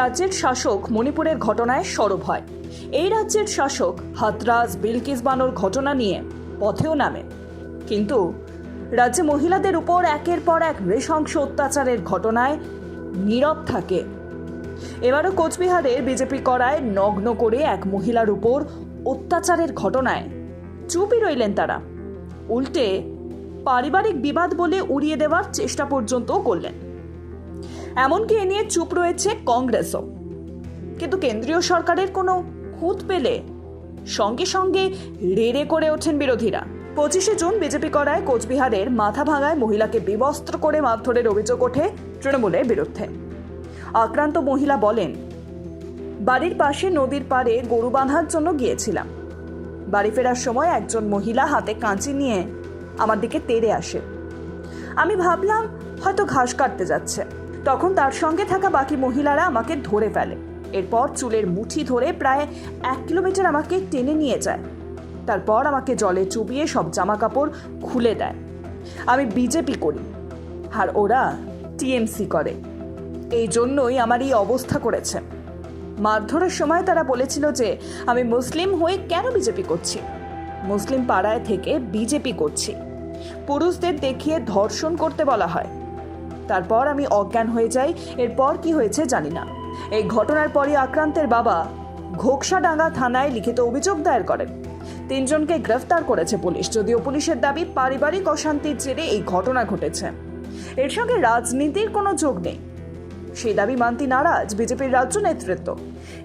রাজ্যের শাসক মণিপুরের ঘটনায় সরব হয়। এই রাজ্যের শাসক হাতরাজ বিলকিস বানোর ঘটনা নিয়ে পথেও নামে। কিন্তু রাজ্যে মহিলাদের উপর একের পর এক নৃশংস অত্যাচারের ঘটনায় নীরব থাকে। এবারও কোচবিহারের বিজেপি করায় নগ্ন করে এক মহিলার উপর অত্যাচারের ঘটনায় চুপই রইলেন তারা। উল্টে পারিবারিক বিবাদ বলে উড়িয়ে দেওয়ার চেষ্টা পর্যন্ত করলেন। এমনকি এ নিয়ে চুপ রয়েছে কংগ্রেসও। কিন্তু কেন্দ্রীয় সরকারের কোনো খুঁত পেলে সঙ্গে সঙ্গে রেড়ে করে ওঠেন বিরোধীরা। পঁচিশে জুন বিজেপি করায় কোচবিহারের মাথা ভাঙায় মহিলাকে বিবস্ত্র করে মারধরের অভিযোগ ওঠে তৃণমূলের বিরুদ্ধে। আক্রান্ত মহিলা বলেন, বাড়ির পাশে নদীর পাড়ে গরু বাঁধার জন্য গিয়েছিলাম। বাড়ি ফেরার সময় একজন মহিলা হাতে কাঁচি নিয়ে আমার দিকে তেড়ে আসে। আমি ভাবলাম হয়তো ঘাস কাটতে যাচ্ছে। তখন তার সঙ্গে থাকা বাকি মহিলারা আমাকে ধরে ফেলে। এরপর চুলের মুঠি ধরে প্রায় এক কিলোমিটার আমাকে টেনে নিয়ে যায়। তারপর আমাকে জলে চুবিয়ে সব জামা কাপড় খুলে দেয়। আমি বিজেপি করি, আর ওরা টিএমসি করে। এই জন্যই আমার এই অবস্থা করেছে। মারধরের সময় তারা বলেছিল যে, আমি মুসলিম হয়ে কেন বিজেপি করছি? মুসলিম পাড়ায় থেকে বিজেপি করছি। পুরুষদের দেখিয়ে ধর্ষণ করতে বলা হয়। তারপর আমি অজ্ঞান হয়ে যাই। এরপর কি হয়েছে জানি না। এই ঘটনার পরই আক্রান্তের বাবা ঘোকসাডাঙ্গা থানায় লিখিত অভিযোগ দায়ের করেন। তিনজনকে গ্রেফতার করেছে পুলিশ, যদিও পুলিশের দাবি পারিবারিক অশান্তির জেরে এই ঘটনা ঘটেছে। এর সঙ্গে রাজনীতির কোনো যোগ নেই। সেই দাবি মানতে নারাজ বিজেপির রাজ্য নেতৃত্ব।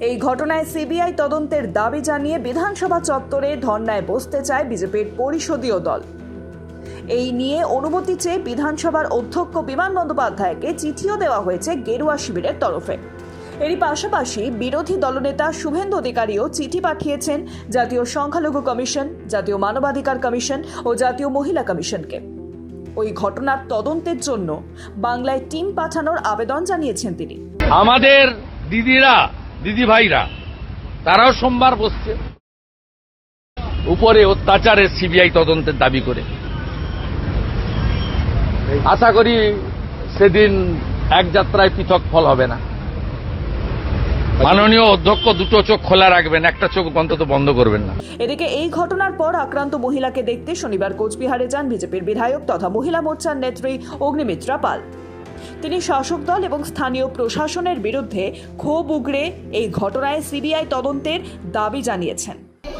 এই ঘটনায় সিবিআই তদন্তের দাবি জানিয়ে বিধানসভা চত্বরে ধর্নায় বসতে চায় বিজেপির পরিষদীয় দল। এই নিয়ে অনুমতি চেয়ে বিধানসভার অধ্যক্ষ বিমান বন্দ্যোপাধ্যায়কে চিঠিও দেওয়া হয়েছে গেরুয়া শিবিরের তরফে। এরই পাশাপাশি বিরোধী দলনেতা শুভেন্দু অধিকারীও চিঠি পাঠিয়েছেন জাতীয় সংখ্যালঘু কমিশন, জাতীয় মানবাধিকার কমিশন ও জাতীয় মহিলা কমিশনকে। ওই ঘটনার তদন্তের জন্য বাংলায় টিম পাঠানোর আবেদন জানিয়েছেন তিনি। আমাদের দিদিরা, দিদি ভাইরা, তারাও সোমবার বসছে। উপরে অত্যাচারের সিবিআই তদন্তের দাবি করে। আশা করি সেদিন এক যাত্রায় পৃথক ফল হবে না। মাননীয় অধ্যক্ষ দুটো চোখ খোলা রাখবেন একটা চোখ অন্তত বন্ধ করবেন না। এদিকে এই ঘটনার পর আক্রান্ত মহিলাকে দেখতে শনিবার কোচবিহারে যান বিজেপির বিধায়ক তথা মহিলা মোর্চার নেত্রী অগ্নিমিত্রা পাল। তিনি শাসক দল এবং স্থানীয় প্রশাসনের বিরুদ্ধে ক্ষোভ উগড়ে এই ঘটনায় সিবিআই তদন্তের দাবি জানিয়েছেন।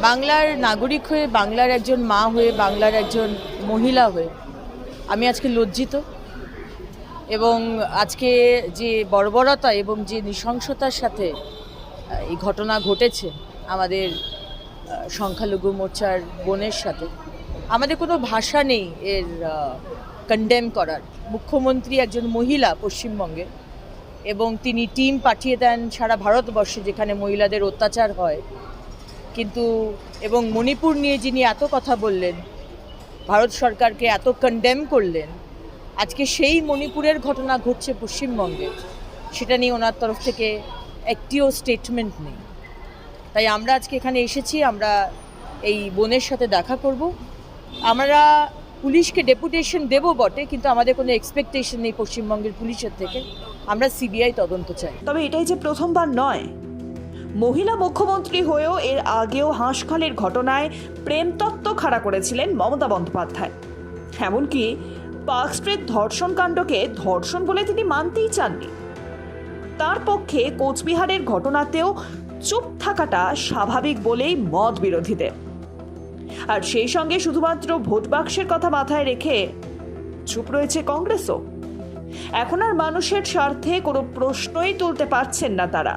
বাংলার নাগরিক হয়ে বাংলার একজন মা হয়ে বাংলার একজন মহিলা হয়ে আমি আজকে লজ্জিত এবং আজকে যে বর্বরতা এবং যে নৃশংসতার সাথে এই ঘটনা ঘটেছে আমাদের সংখ্যালঘু মোর্চার বোনের সাথে, আমাদের কোনো ভাষা নেই এর কন্ডেম করার। মুখ্যমন্ত্রী একজন মহিলা পশ্চিমবঙ্গে এবং তিনি টিম পাঠিয়ে দেন সারা ভারতবর্ষে যেখানে মহিলাদের অত্যাচার হয়। কিন্তু, এবং মণিপুর নিয়ে যিনি এত কথা বললেন ভারত সরকারকে এত কন্ডেম করলেন, আজকে সেই মণিপুরের ঘটনা ঘটছে পশ্চিমবঙ্গে, সেটা নিয়ে ওনার তরফ থেকে একটিও স্টেটমেন্ট নেই। তাই আমরা আজকে এখানে এসেছি, আমরা এই বোনের সাথে দেখা করব। আমরা পুলিশকে ডেপুটেশন দেব বটে, কিন্তু আমাদের কোনো এক্সপেকটেশন নেই পশ্চিমবঙ্গের পুলিশের থেকে। আমরা সিবিআই তদন্ত চাই। তবে এটাই যে প্রথমবার নয় মহিলা মুখ্যমন্ত্রী হয়েও এর আগেও হাঁসখালির ঘটনায় প্রেমতত্ত্ব খাড়া করেছিলেন মমতা বন্দ্যোপাধ্যায়। এমনকি পার্ক স্ট্রিট ধর্ষণ কাণ্ডকে ধর্ষণ বলে তিনি মানতেই চাননি। তার পক্ষে কোচবিহারের ঘটনাতেও চুপ থাকাটা স্বাভাবিক বলেই মত বিরোধীদের। আর সেই সঙ্গে শুধুমাত্র ভোট বাক্সের কথা মাথায় রেখে চুপ রয়েছে কংগ্রেসও। এখন আর মানুষের স্বার্থে কোনো প্রশ্নই তুলতে পারছেন না তারা।